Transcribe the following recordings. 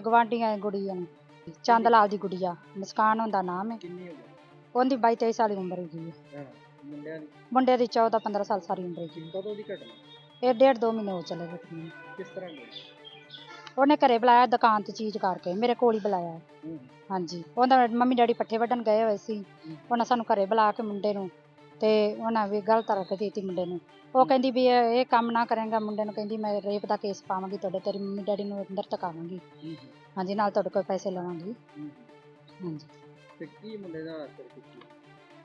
ਗਵਾਂਢੀਆਂ ਦੀ ਗੁੜੀਆ ਨੂੰ। ਚੰਦ ਲਾਲ ਦੀ ਗੁੜੀਆ ਮੁਸਕਾਨ ਹੁੰਦਾ ਨਾਮ ਹੈ। ਕਿੰਨੀ ਉਹਦੀ 22 23 ਸਾਲ ਦੀ ਉਮਰ ਹੈ। ਹਾਂ ਮੁੰਡਿਆਂ ਦੀ? ਮੁੰਡੇ ਦੀ 14 15 ਸਾਲ ਸਾਰੀ ਉਮਰ ਹੈਗੀ ਕਦੋਂ ਦੀ ਘਟਨਾ? ਹੈ। ਇਹ ਡੇਢ ਦੋ ਮਹੀਨੇ ਹੋ ਚਲੇ ਗਏ। ਨੇ। ਕਿਸ ਤਰ੍ਹਾਂ ਦੀ ਉਹਨੇ ਘਰੇ ਬੁਲਾਇਆ ਦੁਕਾਨ ਤੇ ਚੀਜ਼ ਕਰਕੇ ਮੇਰੇ ਕੋਲ ਹੀ ਬੁਲਾਇਆ। ਹੂੰ। ਹਾਂਜੀ। ਉਹਦਾ ਮੰਮੀ ਡੈਡੀ ਪੱਠੇ ਵੱਢਣ ਗਏ ਹੋਏ ਸੀ। ਉਹਨਾਂ ਸਾਨੂੰ ਘਰੇ ਬੁਲਾ ਕੇ ਮੁੰਡੇ ਨੂੰ ਤੇ ਉਹਨਾਂ ਵੀ ਗਲਤ ਰੱਖ ਦਿੱਤੀ ਮੁੰਡੇ ਨੂੰ। ਉਹ ਕਹਿੰਦੀ ਵੀ ਇਹ ਇਹ ਕੰਮ ਨਾ ਕਰੇਗਾ ਮੁੰਡੇ ਨੂੰ ਕਹਿੰਦੀ ਮੈਂ ਰੇਪ ਦਾ ਕੇਸ ਪਾਵਾਂਗੀ ਤੁਹਾਡੇ ਤੇਰੀ ਮੰਮੀ ਡੈਡੀ ਨੂੰ ਅੰਦਰ ਤਕਾਵਾਂਗੀ ਹਾਂਜੀ ਨਾਲ ਤੁਹਾਡੇ ਕੋਲ ਪੈਸੇ ਲਵਾਂਗੀ। ਹਾਂਜੀ। ਤੇ ਕੀ ਮੁੰਡੇ ਦਾ ਅਸਰ ਕੀਤੀ?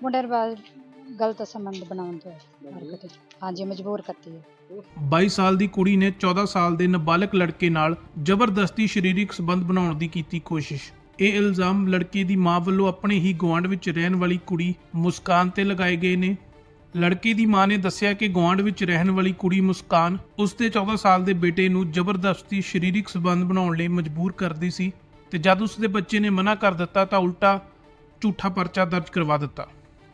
ਮੁੰਡੇ ਨੂੰ ਬਾਅਦ ਗਲਤ ਸੰਬੰਧ ਬਣਾਉਣ ਤੋਂ ਹਰਕਤ ਹਾਂਜੀ ਮਜਬੂਰ ਕਰਤੀ ਹੈ। 22 ਸਾਲ ਦੀ ਕੁੜੀ ਨੇ 14 ਸਾਲ ਦੇ ਨਾਬਾਲਗ ਲੜਕੇ ਨਾਲ ਜ਼ਬਰਦਸਤੀ ਸਰੀਰਕ ਸੰਬੰਧ ਬਣਾਉਣ ਦੀ ਕੀਤੀ ਕੋਸ਼ਿਸ਼। ਇਹ ਇਲਜ਼ਾਮ ਲੜਕੇ ਦੀ ਮਾਂ ਵੱਲੋਂ ਆਪਣੇ ਹੀ ਗੁਆਂਢ ਵਿੱਚ ਰਹਿਣ ਵਾਲੀ ਕੁੜੀ ਮੁਸਕਾਨ ਤੇ ਲਗਾਏ ਗਏ ਨੇ। ਲੜਕੀ ਦੀ ਮਾਂ ਨੇ ਦੱਸਿਆ ਕਿ ਗੁਆਂਢ ਵਿੱਚ ਰਹਿਣ ਵਾਲੀ ਕੁੜੀ ਮੁਸਕਾਨ ਉਸ ਦੇ 14 ਸਾਲ ਦੇ ਬੇਟੇ ਨੂੰ ਜ਼ਬਰਦਸਤੀ ਸਰੀਰਕ ਸੰਬੰਧ ਬਣਾਉਣ ਲਈ ਮਜਬੂਰ ਕਰਦੀ ਸੀ ਤੇ ਜਦ ਉਸ ਦੇ ਬੱਚੇ ਨੇ ਮਨਾ ਕਰ ਦਿੱਤਾ ਤਾਂ ਉਲਟਾ ਝੂਠਾ ਪਰਚਾ ਦਰਜ ਕਰਵਾ ਦਿੱਤਾ।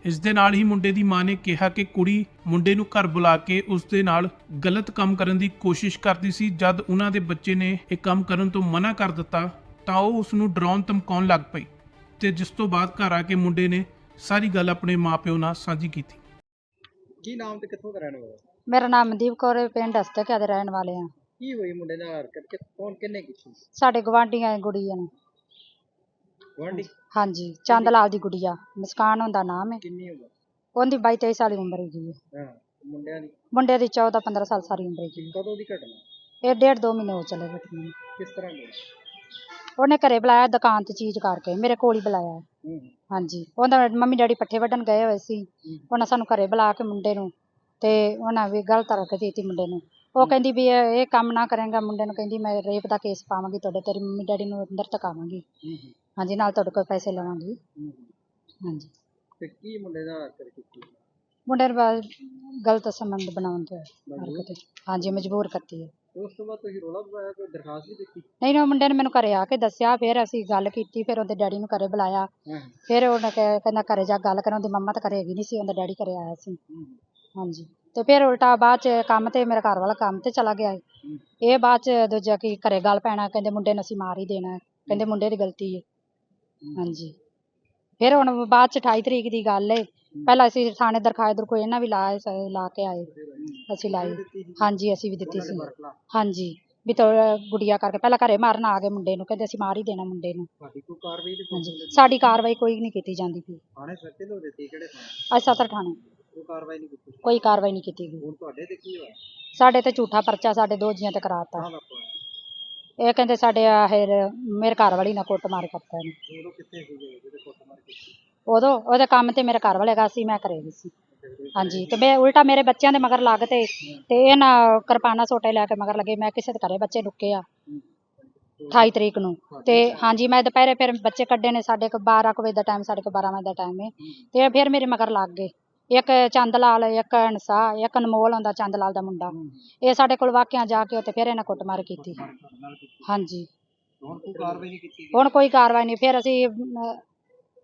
ਇਸ ਦੇ ਨਾਲ ਹੀ ਮੁੰਡੇ ਦੀ ਮਾਂ ਨੇ ਕਿਹਾ ਕਿ ਕੁੜੀ ਮੁੰਡੇ ਨੂੰ ਘਰ ਬੁਲਾ ਕੇ ਉਸ ਦੇ ਨਾਲ ਗਲਤ ਕੰਮ ਕਰਨ ਦੀ ਕੋਸ਼ਿਸ਼ ਕਰਦੀ ਸੀ ਜਦ ਉਹਨਾਂ ਦੇ ਬੱਚੇ ਨੇ ਇਹ ਕੰਮ ਕਰਨ ਤੋਂ ਮਨਾ ਕਰ ਦਿੱਤਾ ਤਾਂ ਉਹ ਉਸ ਨੂੰ ਡਰਾਉਣ ਧਮਕਾਉਣ ਲੱਗ ਪਈ ਤੇ ਜਿਸ ਤੋਂ ਬਾਅਦ ਘਰ ਆ ਕੇ ਮੁੰਡੇ ਨੇ ਸਾਰੀ ਗੱਲ ਆਪਣੇ ਮਾਪਿਓ ਨਾਲ ਸਾਂਝੀ ਕੀਤੀ। ਕੀ ਨਾਮ ਤੇ ਕਿੱਥੋਂ ਦਾ ਰਹਿਣ ਵਾਲਾ? ਮੇਰਾ ਨਾਮ ਮਨਦੀਪ ਕੌਰ ਹੈ ਪਿੰਡ ਹਸਤਕਿਆ ਦੇ ਰਹਿਣ ਵਾਲੇ ਆ ਕੀ ਹੋਈ ਮੁੰਡੇ ਨਾਲ? ਹਰਕਤ ਕਿ ਕੌਣ ਕਿੰਨੇ ਕੀਤੀ ਸਾਡੇ ਗਵਾਂਢੀਆਂ ਦੀ ਗੁੜੀਆ ਨੂੰ। ਗਵਾਂਢੀ ਹਾਂਜੀ ਚੰਦ ਲਾਲ ਦੀ ਗੁੜੀਆ। ਮੁਸਕਾਨ ਹੁੰਦਾ ਨਾਮ ਹੈ। ਕਿੰਨੀ ਉਮਰ? ਉਹਦੀ 22 23 ਸਾਲ ਦੀ ਉਮਰ ਹੈਗੀ ਹੈ। ਹਾਂ ਮੁੰਡਿਆਂ ਦੀ? ਮੁੰਡੇ ਦੀ 14 15 ਸਾਲ ਸਾਰੀ ਉਮਰ ਹੈਗੀ ਕਦੋਂ ਦੀ ਘਟਨਾ? ਹੈ। ਇਹ ਡੇਢ ਦੋ ਮਹੀਨੇ ਹੋ ਚਲੇ ਨੇ। ਕਿਸ ਤਰ੍ਹਾਂ ਦੀ ਉਹਨੇ ਘਰੇ ਬੁਲਾਇਆ ਦੁਕਾਨ ਤੇ ਚੀਜ਼ ਕਰਕੇ ਮੇਰੇ ਕੋਲ ਹੀ ਬੁਲਾਇਆ। ਹਾਂਜੀ। ਉਹਦਾ ਮੰਮੀ ਡੈਡੀ ਪੱਠੇ ਵੱਢਣ ਗਏ ਹੋਏ ਸੀ। ਉਹਨਾਂ ਸਾਨੂੰ ਘਰੇ ਬੁਲਾ ਕੇ ਮੁੰਡੇ ਨੂੰ ਤੇ ਉਹਨਾਂ ਵੀ ਗਲਤ ਰੱਖ ਦਿੱਤੀ ਮੁੰਡੇ ਨੂੰ। ਉਹ ਕਹਿੰਦੀ ਵੀ ਇਹ ਇਹ ਕੰਮ ਨਾ ਕਰੇਗਾ ਮੁੰਡੇ ਨੂੰ ਕਹਿੰਦੀ ਮੈਂ ਰੇਪ ਦਾ ਕੇਸ ਪਾਵਾਂਗੀ ਤੁਹਾਡੇ ਤੇਰੀ ਮੰਮੀ ਡੈਡੀ ਨੂੰ ਅੰਦਰ ਤਕਾਵਾਂਗੀ ਹਾਂਜੀ ਨਾਲ ਤੁਹਾਡੇ ਕੋਲ ਪੈਸੇ ਲਵਾਂਗੀ। ਹਾਂਜੀ। ਤੇ ਕੀ ਮੁੰਡੇ ਦਾ ਅਸਰ ਕੀਤੀ? ਮੁੰਡੇ ਨੂੰ ਬਾਅਦ ਗਲਤ ਸੰਬੰਧ ਬਣਾਉਣ ਤੋਂ ਹਰਕਤ ਹਾਂਜੀ ਮਜਬੂਰ ਕਰਤੀ ਹੈ। ਉਸ ਤੋਂ ਬਾਅਦ ਤੁਸੀਂ ਰੋਲਾ ਪਾਇਆ ਕੋਈ ਦਰਖਾਸਤ ਵੀ ਦਿੱਤੀ? ਨਹੀਂ ਨਾ ਮੁੰਡੇ ਨੇ ਮੈਨੂੰ ਘਰੇ ਆ ਕੇ ਦੱਸਿਆ ਫਿਰ ਅਸੀਂ ਗੱਲ ਕੀਤੀ ਫਿਰ ਉਹਦੇ ਡੈਡੀ ਨੂੰ ਘਰੇ ਬੁਲਾਇਆ। ਫਿਰ ਉਹਨੇ ਕਹਿ- ਕਹਿੰਦਾ ਘਰੇ ਜਾ ਗੱਲ ਕਰਾਂ ਉਹਦੀ ਮੰਮਾ ਤਾਂ ਘਰੇ ਹੈਗੀ ਨਹੀਂ ਸੀ ਉਹਦਾ ਡੈਡੀ ਘਰੇ ਆਇਆ ਸੀ। ਹਾਂਜੀ। ਤੇ ਫਿਰ ਉਲਟਾ ਬਾਅਦ ਚ ਕੰਮ ਤੇ ਮੇਰਾ ਘਰ ਵਾਲਾ ਕੰਮ ਤੇ ਚਲਾ ਗਿਆ। ਹੂੰ। ਇਹ ਬਾਅਦ ਚ ਦੂਜਾ ਕੀ ਘਰੇ ਗੱਲ ਪੈਣਾ ਕਹਿੰਦੇ ਮੁੰਡੇ ਨੂੰ ਅਸੀਂ ਮਾਰ ਹੀ ਦੇਣਾ ਹੈ। ਕਹਿੰਦੇ ਮੁੰਡੇ ਦੀ ਗਲਤੀ ਹੈ। ਹਾਂਜੀ। ਫਿਰ ਹੁਣ ਬਾਅਦ ਚ 28 ਤਰੀਕ ਦੀ ਗੱਲ ਏ। ਪਹਿਲਾਂ ਅਸੀਂ ਥਾਣੇ ਦਰਖਾਸਤ ਦਰ ਕੋਈ ਇਹਨਾਂ ਵੀ ਲਾਏ ਸ- ਲਾ ਕੇ ਆਏ ਅਸੀਂ ਲਾਈ ਹਾਂਜੀ ਅਸੀਂ ਵੀ ਦਿੱਤੀ ਸੀ। ਹਾਂਜੀ ਵੀ ਤੋ ਗੁੜੀਆ ਕਰਕੇ ਪਹਿਲਾਂ ਘਰੇ ਮਾਰਨ ਆ ਗਏ ਮੁੰਡੇ ਨੂੰ ਕਹਿੰਦੇ ਅਸੀਂ ਮਾਰ ਹੀ ਦੇਣਾ ਮੁੰਡੇ ਨੂੰ। ਸਾਡੀ ਕੋਈ ਕਾਰਵਾਈ ਹਾਂਜੀ ਸਾਡੀ ਕਾਰਵਾਈ ਕੋਈ ਨਹੀਂ ਕੀਤੀ ਜਾਂਦੀ ਪਈ। ਥਾਣੇ ਸੱਚੇ ਲੋ ਦਿੱਤੀ ਕਿਹੜੇ ਥਾਣੇ? ਅੱਜ ਸਤਰ ਥਾਣੇ। ਕੋਈ ਕਾਰਵਾਈ ਨਹੀਂ ਕੀਤੀ? ਕੋਈ ਕਾਰਵਾਈ ਨਹੀਂ ਕੀਤੀ ਗਈ। ਹੁਣ ਤੁਹਾਡੇ ਤੇ ਕੀ ਹੋਇਆ? ਸਾਡੇ ਤੇ ਝੂਠਾ ਪਰਚਾ ਸਾਡੇ ਦੋ ਜੀਆਂ ਤੇ ਕਰਾਤਾ। ਕਹਾਂ ਦਾ ਪਾਇਆ ਇਹ ਕਹਿੰਦੇ ਸਾਡੇ ਆਹ ਮੇਰੇ ਘਰ ਵਾਲੀ ਨਾਲ ਕੁੱਟਮਾਰ ਕਰਤਾ ਇਹਨੇ। ਉਦੋਂ ਕਿੱਥੇ ਸੀਗੇ ਕੀਤੀ? ਉਦੋਂ ਉਹਦੇ ਕੰਮ ਤੇ ਮੇਰੇ ਘਰ ਵਾਲੇ ਗਾ ਸੀ ਮੈਂ ਘਰੇ ਗਈ ਸੀ। ਹਾਂਜੀ ਤੇ ਮੈਂ ਉਲਟਾ ਮੇਰੇ ਬੱਚਿਆਂ ਦੇ ਮਗਰ ਲੱਗ ਤੇ ਤੇ ਇਹ ਨਾ ਕਿਰਪਾਨਾ ਸੋਟੇ ਲੈ ਕੇ ਮਗਰ ਲੱਗੇ ਮੈਂ ਕਿਸੇ ਦੇ ਘਰੇ ਬੱਚੇ ਲੁੱਕੇ ਆ 28 ਤਰੀਕ ਨੂੰ। ਤੇ ਹਾਂਜੀ ਮੈਂ ਦੁਪਹਿਰੇ ਫਿਰ ਬੱਚੇ ਕੱਢੇ ਨੇ ਸਾਡੇ ਕੋ 12 ਕੁ ਵਜੇ ਦਾ ਟਾਈਮ ਸਾਡੇ ਕੋ 12 ਵਜੇ ਦਾ ਟਾਈਮ ਹੈ ਤੇ ਫਿਰ ਮੇਰੇ ਮਗਰ ਲੱਗ ਗਏ। ਇੱਕ ਚੰਦ ਲਾਲ ਇੱਕ ਹੰਸਾ ਇੱਕ ਅਨਮੋਲ ਹੁੰਦਾ ਚੰਦ ਲਾਲ ਦਾ ਮੁੰਡਾ। ਇਹ ਸਾਡੇ ਕੋਲ ਵਾਕਿਆ ਜਾ ਕੇ ਉੱਥੇ ਫਿਰ ਇਹਨਾਂ ਕੁੱਟਮਾਰ ਕੀਤੀ। ਹਾਂਜੀ। ਹੁਣ ਕੋਈ ਕਾਰਵਾਈ ਨਹੀਂ ਕੀਤੀ ਹੁਣ ਕੋਈ ਕਾਰਵਾਈ ਨਹੀਂ ਫਿਰ ਅਸੀਂ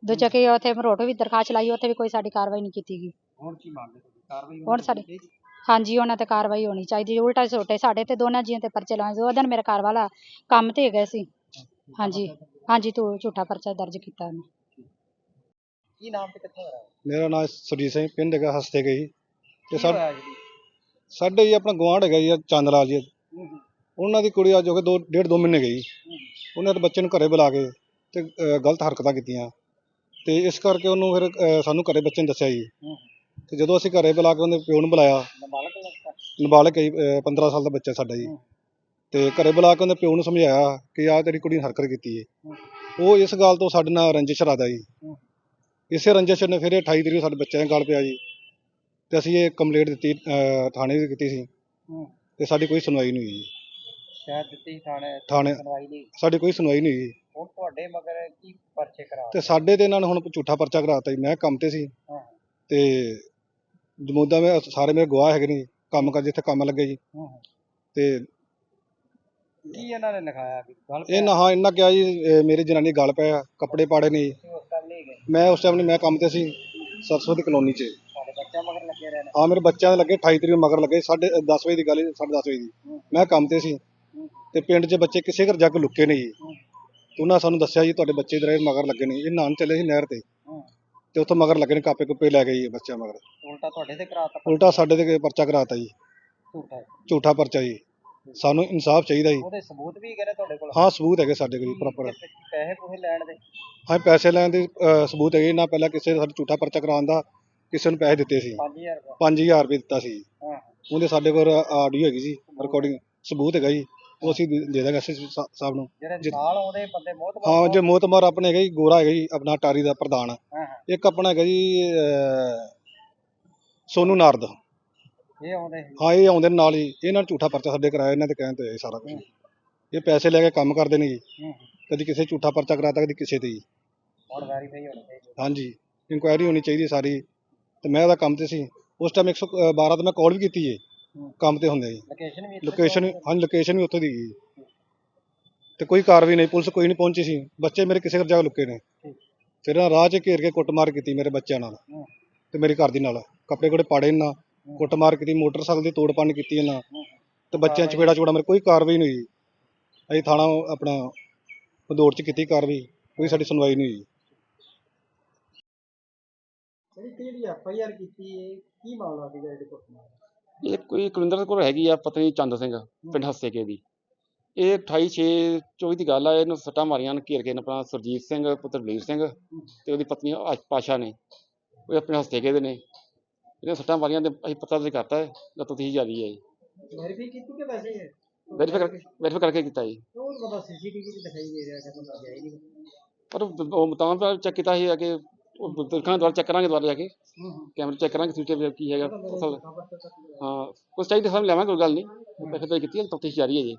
ਦੂਜੇ ਕੀ ਉੱਥੇ ਮਰੋਟ ਵੀ ਦਰਖਾਸਤ ਲਾਈ ਉੱਥੇ ਵੀ ਕੋਈ ਸਾਡੀ ਕਾਰਵਾਈ ਨਹੀਂ ਕੀਤੀ ਗਈ। ਹੁਣ ਕੀ ਮੰਗਦੇ ਤੁਸੀਂ? ਕਾਰਵਾਈ ਹੋਣੀ ਹੁਣ ਸਾਡੀ ਚਾਹੀਦੀ? ਹਾਂਜੀ ਉਹਨਾਂ ਤੇ ਕਾਰਵਾਈ ਹੋਣੀ ਚਾਹੀਦੀ ਉਲਟਾ ਛੋਟੇ ਸਾਡੇ ਤੇ ਦੋਨਾਂ ਜੀਆਂ ਤੇ ਪਰਚੇ ਲਾਏ ਉਹ ਦਿਨ ਮੇਰੇ ਘਰ ਵਾਲਾ ਕੰਮ ਤੇ ਗਏ ਸੀ। ਹਾਂਜੀ ਹਾਂਜੀ ਤੂੰ ਝੂਠਾ ਪਰਚਾ ਦਰਜ ਕੀਤਾ ਉਹਨੇ। ਕੀ ਨਾਮ ਤੇ ਕਿੱਥੋਂ ਆ ਮੇਰਾ ਨਾਮ ਸੁਰਜੀਤ ਸਿੰਘ ਪਿੰਡ ਹੈਗਾ ਹਸਤੇ ਗਈ ਤੇ ਸਾ ਹੋਇਆ ਜੀ? ਸਾਡੇ ਜੀ ਆਪਣਾ ਗੁਆਂਢ ਹੈਗਾ ਜੀ ਚੰਦ ਲਾਲ ਜੀ। ਉਹਨਾਂ ਦੀ ਕੁੜੀ ਅੱਜ ਹੋ ਕੇ ਦੋ ਡੇਢ ਦੋ ਮਹੀਨੇ ਗਈ। ਉਹਨਾਂ ਦੇ ਬੱਚੇ ਨੂੰ ਘਰੇ ਬੁਲਾ ਕੇ ਤੇ ਗਲਤ ਹਰਕਤਾਂ ਕੀਤੀਆਂ। ਤੇ ਇਸ ਕਰਕੇ ਉਹਨੂੰ ਫਿਰ ਅਹ, ਸਾਨੂੰ ਘਰੇ ਬੱਚੇ ਨੇ ਦੱਸਿਆ ਜੀ। ਤੇ ਜਦੋਂ ਅਸੀਂ ਘਰੇ ਬੁਲਾ ਕੇ ਉਹਦੇ ਪਿਓ ਨੂੰ ਬੁਲਾਇਆ ਨਾਬਾਲਗ ਲੜਕਾ ਨਾਬਾਲਗ ਹੈ ਜੀ, ਅਹ, 15 ਸਾਲ ਦਾ ਬੱਚਾ ਸਾਡਾ ਜੀ। ਤੇ ਘਰੇ ਬੁਲਾ ਕੇ ਉਹਦੇ ਪਿਓ ਨੂੰ ਸਮਝਾਇਆ ਕਿ ਆਹ ਤੇਰੀ ਕੁੜੀ ਨੇ ਹਰਕਤ ਕੀਤੀ ਹੈ। ਉਹ ਇਸ ਗੱਲ ਤੋਂ ਸਾਡੇ ਨਾਲ ਰੰਜਿਸ਼ ਰੱਖਦਾ ਜੀ। ਇਸੇ ਰੰਜਿਸ਼ ਨੇ ਫਿਰ ਇਹ 28 ਤਰੀਕ ਨੂੰ ਸਾਡੇ ਬੱਚਿਆਂ ਦੇ ਗੱਲ ਪਿਆ ਜੀ। ਤੇ ਅਸੀਂ ਇਹ ਕੰਪਲੇਂਟ ਦਿੱਤੀ ਅਹ, ਥਾਣੇ ਵੀ ਕੀਤੀ ਸੀ। ਤੇ ਸਾਡੀ ਕੋਈ ਸੁਣਵਾਈ ਨਹੀਂ ਹੋਈ ਜੀ। ਸ਼ਾਇਦ ਦਿੱਤੀ ਥਾਣੇ ਥਾਣੇ ਸੁਣਵਾਈ ਨਹੀਂ ਸਾਡੀ ਕੋਈ ਸੁਣਵਾਈ ਨਹੀਂ ਹੋਈ ਹੁਣ ਤੁਹਾਡੇ ਮਗਰ ਕੀ ਪਰਚੇ ਕਰਾ ਤੇ ਸਾਡੇ ਤੇ ਇਹਨਾਂ ਨੇ ਹੁਣ ਝੂਠਾ ਪਰਚਾ ਕਰਾਤਾ ਜੀ ਮੈਂ ਕੰਮ ਤੇ ਸੀ। ਹਾਂ। ਤੇ ਜਮੂਦਾ ਮੈਂ ਸਾਰੇ ਮੇਰੇ ਗਵਾਹ ਹੈਗੇ ਨੇ ਕੰਮ ਕਰ ਜਿੱਥੇ ਕੰਮ ਲੱਗੇ ਜੀ। ਹਾਂ। ਤੇ ਕੀ ਇਹਨਾਂ ਨੇ ਲਿਖਾਇਆ ਗੱਲ ਇਹ ਨਾ ਹਾਂ ਇਹਨਾਂ ਕਿਹਾ ਜੀ ਇਹ ਮੇਰੀ ਜਨਾਨੀ ਗੱਲ ਪਿਆ ਕੱਪੜੇ ਪਾੜੇ ਨੇ ਜੀ। ਉਸ ਟਾਈਮ ਨਹੀਂ ਗਏ? ਮੈਂ ਉਸ ਟਾਈਮ ਨਹੀਂ ਮੈਂ ਕੰਮ ਤੇ ਸੀ ਸਰਸਵਤੀ ਕਲੋਨੀ 'ਚ। ਬੱਚਿਆਂ ਮਗਰ ਲੱਗੇ ਆ ਮੇਰੇ ਬੱਚਿਆਂ ਦੇ ਲੱਗੇ 28 ਤਰੀਕ ਨੂੰ ਮਗਰ ਲੱਗੇ ਸਾਢੇ 10 ਵਜੇ ਦੀ ਗੱਲ ਹੈ ਸਾਢੇ 10 ਵਜੇ ਦੀ। ਮੈਂ ਕੰਮ ਤੇ ਸੀ। ਤੇ ਪਿੰਡ 'ਚ ਬੱਚੇ ਕਿਸੇ ਘਰ ਜਾ ਕੇ ਲੁੱਕੇ ਨੇ ਜੀ। ਉਹਨਾਂ ਸਾਨੂੰ ਦੱਸਿਆ ਜੀ ਤੁਹਾਡੇ ਬੱਚੇ ਇਧਰ ਮਗਰ ਲੱਗੇ ਨੇ। ਇਹ ਨਾਨ ਚੱਲੇ ਸੀ ਨਹਿਰ ਤੇ। ਤੇ ਉੱਥੋਂ ਮਗਰ ਲੱਗੇ ਨੇ ਕਾਪੇ ਕੁੱਪੇ ਲੈ ਗਏ ਜੀ ਬੱਚਿਆਂ ਮਗਰ। ਉਲਟਾ ਤੁਹਾਡੇ ਤੇ ਕਰਾਤਾ ਉਲਟਾ ਸਾਡੇ ਤੇ ਪਰਚਾ ਕਰਾਤਾ ਜੀ। ਝੂਠਾ ਹੈ। ਝੂਠਾ ਪਰਚਾ ਜੀ। ਸਾਨੂੰ ਇਨਸਾਫ ਚਾਹੀਦਾ ਜੀ। ਉਹਦੇ ਸਬੂਤ ਵੀ ਹੈਗੇ ਨੇ ਤੁਹਾਡੇ ਕੋਲ? ਹਾਂ ਸਬੂਤ ਹੈਗੇ ਸਾਡੇ ਕੋਲ ਪ੍ਰੋਪਰ ਪੈਸੇ ਪੂਸੇ ਲੈਣ ਦੇ? ਹਾਂ ਪੈਸੇ ਲੈਣ ਦੇ ਅਹ, ਸਬੂਤ ਹੈਗੇ। ਨਾ ਪਹਿਲਾਂ ਕਿਸੇ ਨੇ ਸਾਡੇ ਝੂਠਾ ਪਰਚਾ ਕਰਾਉਣ ਦਾ ਕਿਸੇ ਨੂੰ ਪੈਸੇ ਦਿੱਤੇ ਸੀ। 5000 ਰੁਪਏ। 5000 ਰੁਪਏ ਦਿੱਤਾ ਸੀ। ਹਾਂ। ਉਹਦੇ ਸਾਡੇ ਕੋਲ ਆਡੀਓ ਹੈਗੀ ਜੀ ਰਿਕਾਰਡਿੰਗ ਸਬੂਤ ਹੈਗਾ ਜੀ। ਉਹ ਅਸੀਂ ਦੇ ਦੇ ਦਾਂਗੇ ਐਸਐਸਪੀ ਸਾਹਿਬ ਨੂੰ। ਜਿਹੜੇ। ਨਾਲ ਆਉਂਦੇ ਬੰਦੇ ਬਹੁਤ ਹਾਂ ਜੇ ਮੋਤਮਾਰ ਆਪਣੇ ਹੈਗਾ ਜੀ ਗੋਰਾ ਹੈਗਾ ਜੀ ਆਪਣਾ ਟਾਰੀ ਦਾ ਪ੍ਰਧਾਨ। ਹਾਂ ਹਾਂ। ਇੱਕ ਆਪਣਾ ਹੈਗਾ ਜੀ ਅਹ, ਸੋਨੂ ਨਾਰਦ। ਇਹ ਆਉਂਦੇ ਸੀ। ਹਾਂ ਇਹ ਆਉਂਦੇ ਨੇ ਨਾਲ ਹੀ। ਇਹਨਾਂ ਨੇ ਝੂਠਾ ਪਰਚਾ ਸਾਡੇ ਕਰਾਇਆ ਇਹਨਾਂ ਦੇ ਕਹਿਣ ਤੇ ਸਾਰਾ ਕੁਝ ਇਹ ਪੈਸੇ ਲੈ ਕੇ ਕੰਮ ਕਰਦੇ ਨੇ ਜੀ। ਹੂੰ ਕਦੀ ਕਿਸੇ ਝੂਠਾ ਪਰਚਾ ਕਰਾਤਾ ਕਦੀ ਕਿਸੇ ਤੇ ਜੀ। ਹੁਣ ਵੈਰੀਫਾਈ ਹੋਣੀ ਚਾਹੀਦੀ ਹਾਂਜੀ। ਇਨਕੁਆਇਰੀ ਹੋਣੀ ਚਾਹੀਦੀ ਸਾਰੀ। ਤੇ ਮੈਂ ਉਹਦਾ ਕੰਮ ਤੇ ਸੀ। ਉਸ ਟਾਈਮ 112 ਤੇ ਮੈਂ ਕਾਲ ਵੀ ਕੀਤੀ ਏ। ਕੰਮ ਤੇ ਹੁੰਦੇ ਜੀ। ਲੋਕੇਸ਼ਨ ਵੀ ਲੋਕੇਸ਼ਨ ਹਾਂਜੀ ਲੋਕੇਸ਼ਨ ਵੀ ਉੱਥੇ ਦੀ ਗਈ। ਤੇ ਕੋਈ ਕਾਰਵਾਈ ਨਹੀਂ ਪੁਲਿਸ ਕੋਈ ਨਹੀਂ ਪਹੁੰਚੀ ਸੀ। ਬੱਚੇ ਮੇਰੇ ਕਿਸੇ ਜਗ੍ਹਾ ਲੁਕੇ ਨੇ। ਠੀਕ। ਫਿਰ ਇਹਨਾਂ ਰਾਹ 'ਚ ਘੇਰ ਕੇ ਕੁੱਟਮਾਰ ਕੀਤੀ ਮੇਰੇ ਬੱਚਿਆਂ ਨਾਲ। ਤੇ ਮੇਰੀ ਘਰ ਦੀ ਨਾਲ। ਕੱਪੜੇ ਕੋੜੇ ਪਾੜੇ ਇਹਨਾਂ ਕੁੱਟਮਾਰ ਕੀਤੀ ਮੋਟਰਸਾਈਕਲ ਦੀ ਤੋੜ ਭੰਨ ਕੀਤੀ ਇਹਨਾਂ। ਤੇ ਬੱਚਿਆਂ 'ਚ ਚਪੇੜਾ ਚੋੜਾ ਮੇਰੇ ਕੋਈ ਕਾਰਵਾਈ ਨਹੀਂ ਹੋਈ। ਅਸੀਂ ਥਾਣਾ ਆਪਣਾ ਭਦੌੜ 'ਚ ਕੀਤੀ ਕਾਰਵਾਈ। ਕੋਈ ਸਾਡੀ ਸੁਣਵਾਈ ਨਹੀਂ ਹੋਈ। ਜਿਹੜੀ ਕਿਹੜੀ ਐਫ ਆਈ ਆਰ ਕੀਤੀ ਹੈ ਕੀ ਮਾਮਲਾ ਸੀਗਾ ਇਹਦੇ ਕੋਲ ਇਹ ਕੋਈ ਕੁਲਿੰਦਰ ਕੋਲ ਹੈਗੀ ਆ ਪਤਨੀ ਚੰਦ ਸਿੰਘ ਪਿੰਡ ਹੱਸੇਕੇ ਦੀ। ਇਹ 28 6 24 ਦੀ ਗੱਲ ਆ ਇਹਨੂੰ ਸੱਟਾਂ ਮਾਰੀਆਂ ਨੇ ਘੇਰ ਕੇ ਨੇ ਆਪਣਾ ਸੁਰਜੀਤ ਸਿੰਘ ਪੁੱਤਰ ਬਲੀਰ ਸਿੰਘ ਤੇ ਉਹਦੀ ਪਤਨੀ ਆਸ਼- ਪਾਸ਼ਾ ਨੇ। ਉਹ ਆਪਣੇ ਹੱਸੇਕੇ ਦੇ ਨੇ। ਇਹਨੇ ਸੱਟਾਂ ਮਾਰੀਆਂ ਤੇ ਅਸੀਂ ਪਤਾ ਤੇ ਕਰਤਾ ਹੈ ਲੱਤ ਹੈ ਜੀ। ਵੈਰੀਫਾਈ ਕੀਤੀ ਕਿ ਵੈਸੇ ਹੀ ਹੈ ਵੈਰੀਫਾਈ ਕਰਕੇ ਵੈਰੀਫਾਈ ਕਰਕੇ ਕੀਤਾ ਜੀ। ਉਹ ਪਤਾ ਸੀਸੀਟੀਵੀ ਤੇ ਦਿਖਾਈ ਦੇ ਰਿਹਾ ਕਿ ਬੰਦਾ ਗਿਆ ਹੀ ਨਹੀਂ। ਪਰ ਉਹ ਉਹ ਮੁਤਾਬਕ ਚੈੱਕ ਕੀਤਾ ਸੀ ਕਿ ਉਹ ਦੇਖਾਂਗੇ ਦੁਬਾਰਾ ਚੈੱਕ ਕਰਾਂਗੇ ਦੁਬਾਰਾ ਜਾ ਕੇ ਹੂੰ ਹੂੰ ਕੈਮਰੇ ਚੈੱਕ ਕਰਾਂਗੇ ਸੀਸੀਟੀਵੀ ਕੀ ਹੈਗਾ ਅਸਲ ਖਬਰ ਤਾਂ ਤੱਕ ਹਾਂ ਕੁਛ ਚਾਹੀਦਾ ਸਾਹਮਣੇ ਲਿਆਵਾਂਗੇ ਕੋਈ ਗੱਲ ਨਹੀਂ ਵੈਰੀਫਾਈ ਕੀਤੀ ਹੈ ਤਫਤੀਸ਼ ਜਾਰੀ ਹੈ ਜੀ